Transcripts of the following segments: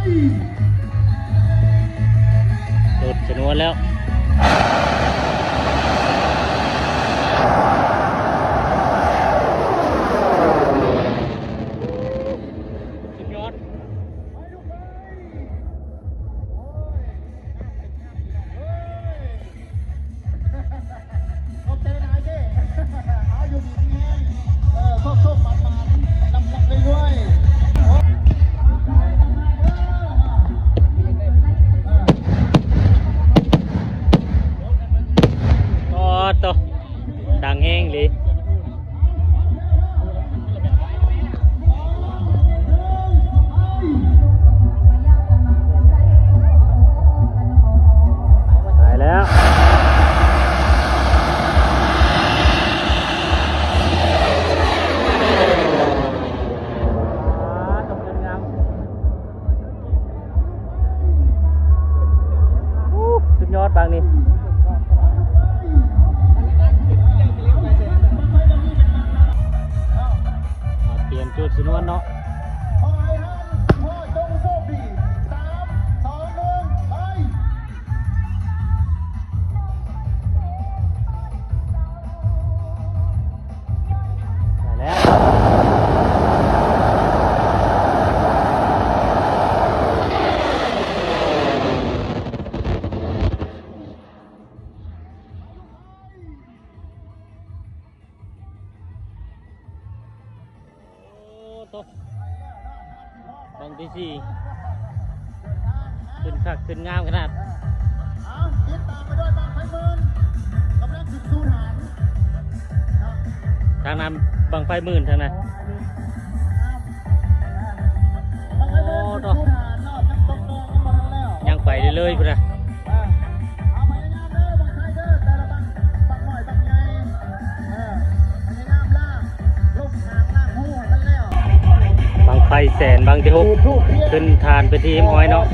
จุดชนวนแล้วสุดยอดโอเคนายเจ้เอาอยู่ดีที่แห้งเออโชคมัน ดังแลี่ยนจุดชนวนเนาะ สี่ขึ้นคักขึ้นงามขนาดเอาติดตามไปด้วยบางไฟเมินกำลังถึงสูฐานครับทางนั้นบางไฟหมื่นทางนั้นบางไฟเมินถึงสูฐานเนาะจังตกตรงกันมาแล้วยังไปเรื่อยๆพุ่นนะ ไฟแสนบางที่หกขึ้นทานไปที่อ้อยเนาะ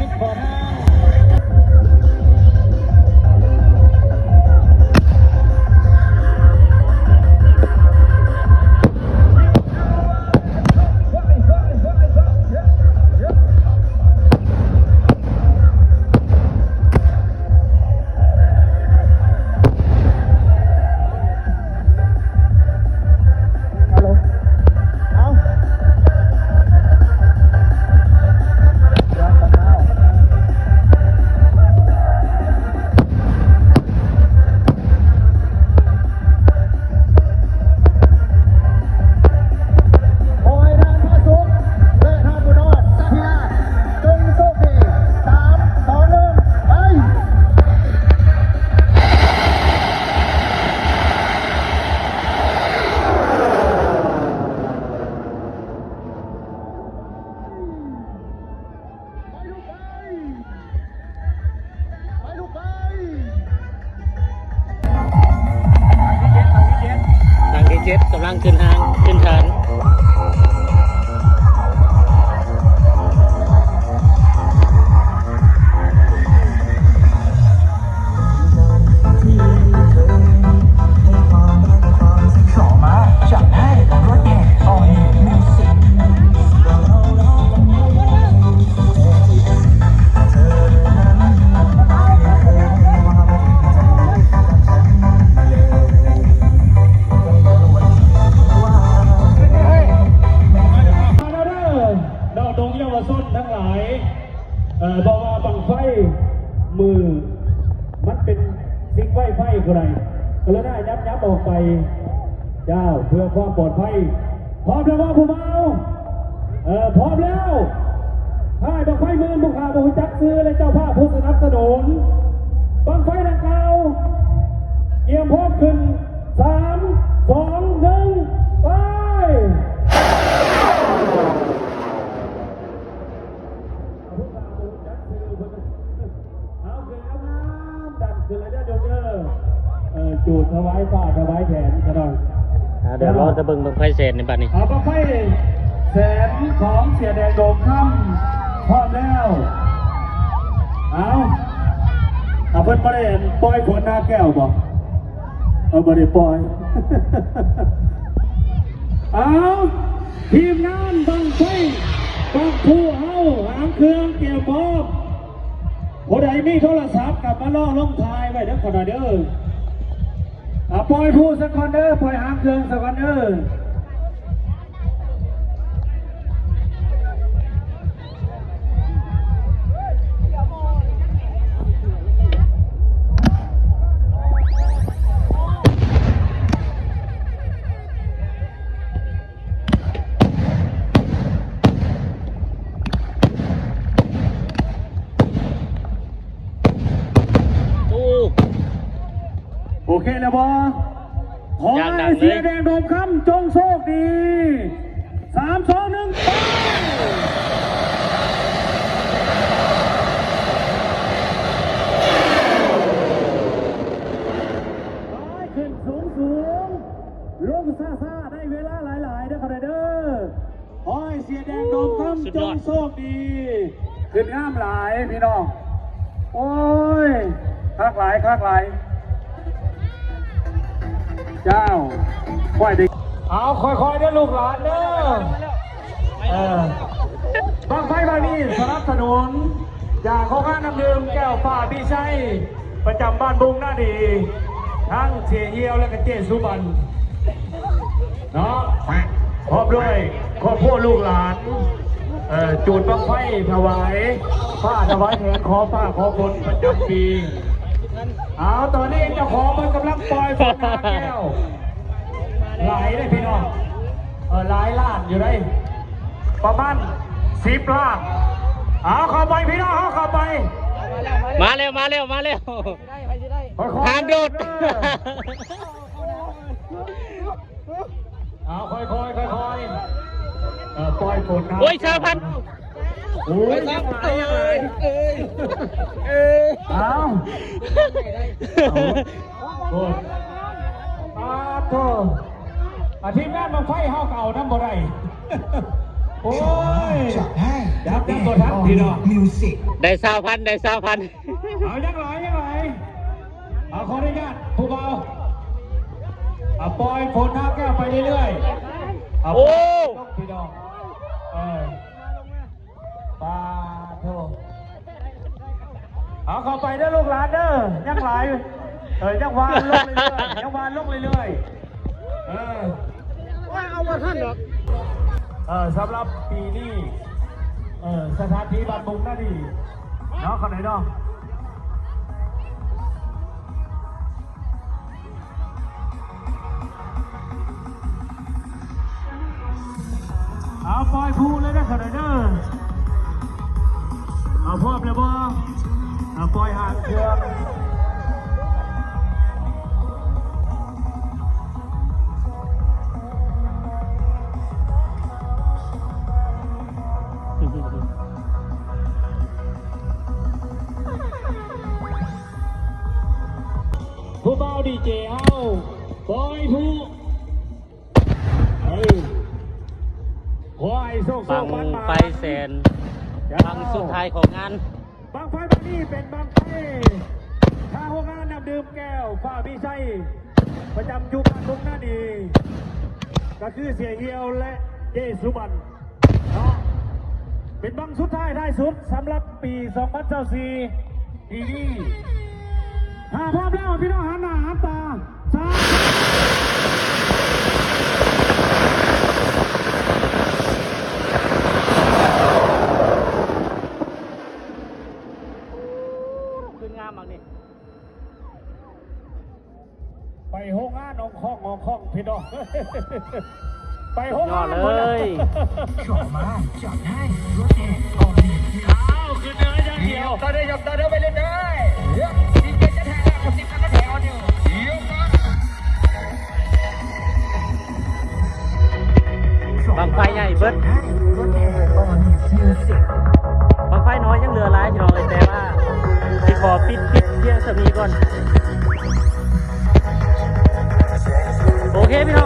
เจ็ดกำลังขึ้นทางขึ้นทานายเอ่อบอกว่าบังไฟมือ มันเป็นสิ่งไฟไฟก็ไรก็เลยได้ยับยับออกไป เจ้าเพื่อความปลอดภัยพร้อมแล้วว่าผู้เมาเอ่อพร้อมแล้วให้บังไฟมือบุกขาบุกจักซื้อและเจ้าภาพผู้สนับสนุนบังไฟดังกล่าวเตรียมพร้อมขึ้น จูดถวายฝ่าถวายแขนกันหน่อยอ่าเดี๋ยวเราจะเบิ่งบางไฟแสนในบัดนี้เอาไปแสนของเสียแดงโดมค่ำพร้อมแล้ว เอาเอาเพิ่นบ่ได้ปล่อยขวดหน้าแก้วบ่เอาบ่ได้ปล่อย เอาทีมงานบังไฟบังผู้เฮาหางเครื่องเตรียมผู้ใดมีโทรศัพท์กลับมาล่อลงทายไว้เด้อขอหน่อยเด้ออะ ปล่อยผู้สักคนเด้อปล่อยหางเครื่องสักคนเด้อ เคแล้วบอขออย่างดัให้งเลยเสียแดงโดมคำจงโชคดีสามสองหนึ่งไปไปขึ้นสูงสูงลงซ่าซ่าได้เวลาหลายๆเด้อครับเด้อขอให้เสียแดงโดมคำจงโชคดี ขึ้นงามหลายพี่น้อง โอ้ยคักหลายคักหลาย เจ้าค่อยดีเอาค่อยๆเด้อลูกหลานเด้อเออบางไฟบางนี้สนับสนุนจากโครงกาน้ำดื่มแก้วฟ้าพี่ชัยประจำบ้านบุงหน้าดี ทั้งเสียเฮียวและก็เจสุบันเนาะพร้อมด้วยครอบครัวลูกหลานจูดบังไฟถวายผ้าถวายแทนขอฟ้าขอฝนประจำปี เอาตอนนี้เจ้าของมันกำลังปล่อยฝนหาแก้วหลายเลยพี่น้องเออหลายล้านอยู่ได้ประมาณสิบล้านเอาเข้าไปพี่น้องเอาเข้าไปมาเร็วมาเร็วมาเร็วค่อยๆห้ามโดดเอาค่อยๆค่อยๆเออปล่อยฝนนะโอ้ยชาวพันธุ์ โอ้ยยังไงยังไงเอาโอ้ยอาโตอาทีมงานมาไฟเฮาเก่าน้ำบ่ได้โอ้ยดับดับตัวทันพี่น้องมิวสิกได้สาวพันได้สาวพันเอายังไหลยังไหลเอาขออนุญาตผู้เบาเอาปล่อยฝนน้ำแก้วไปเรื่อยๆเอาโอ้ต้องพี่น้องเออ ปาโทเอาเข้าไปเด้อลูกหลานเด้อยังไหลเออยังวานลงเรื่อยๆยังวานลงเรื่อยๆเออว่าเอามาท่านหรอกเออสำหรับปีนี้เออสถานที่บ้านมุงน่าดีเนาะคนไหนเนาะเอาปล่อยพูเลยนะขนาดเด้อ เอาพร้อมเลยบ่เอาปล่อยหางเครื่องผู้เบาดีเจเอาปล่อยผู้เฮ้ยขอให้โชคโชบัคงมันมาไฟแสน บังสุดท้ายของงานบางไฟบางนี่เป็นบางไฟทางหัวงานนำดื่มแก้วฝ้าพี่ชัยประจำอยู่บ้านตรงหน้าดีก็คือเสียเฮียวและเจสุบันเนาะเป็นบังสุดท้ายท้ายสุดสำหรับปี 2024ปีนี้ถ้าพร้อมแล้วพี่น้องหันหน้าหันตาสา พี่น้อง ไปห้องยองาดนเลยชอบมาจับได้รถแห่ออกนี่อ้าวคือเนื้ออย่างเดีย เพียงเท่านี้ก่อน โอเคพี่น้อง ง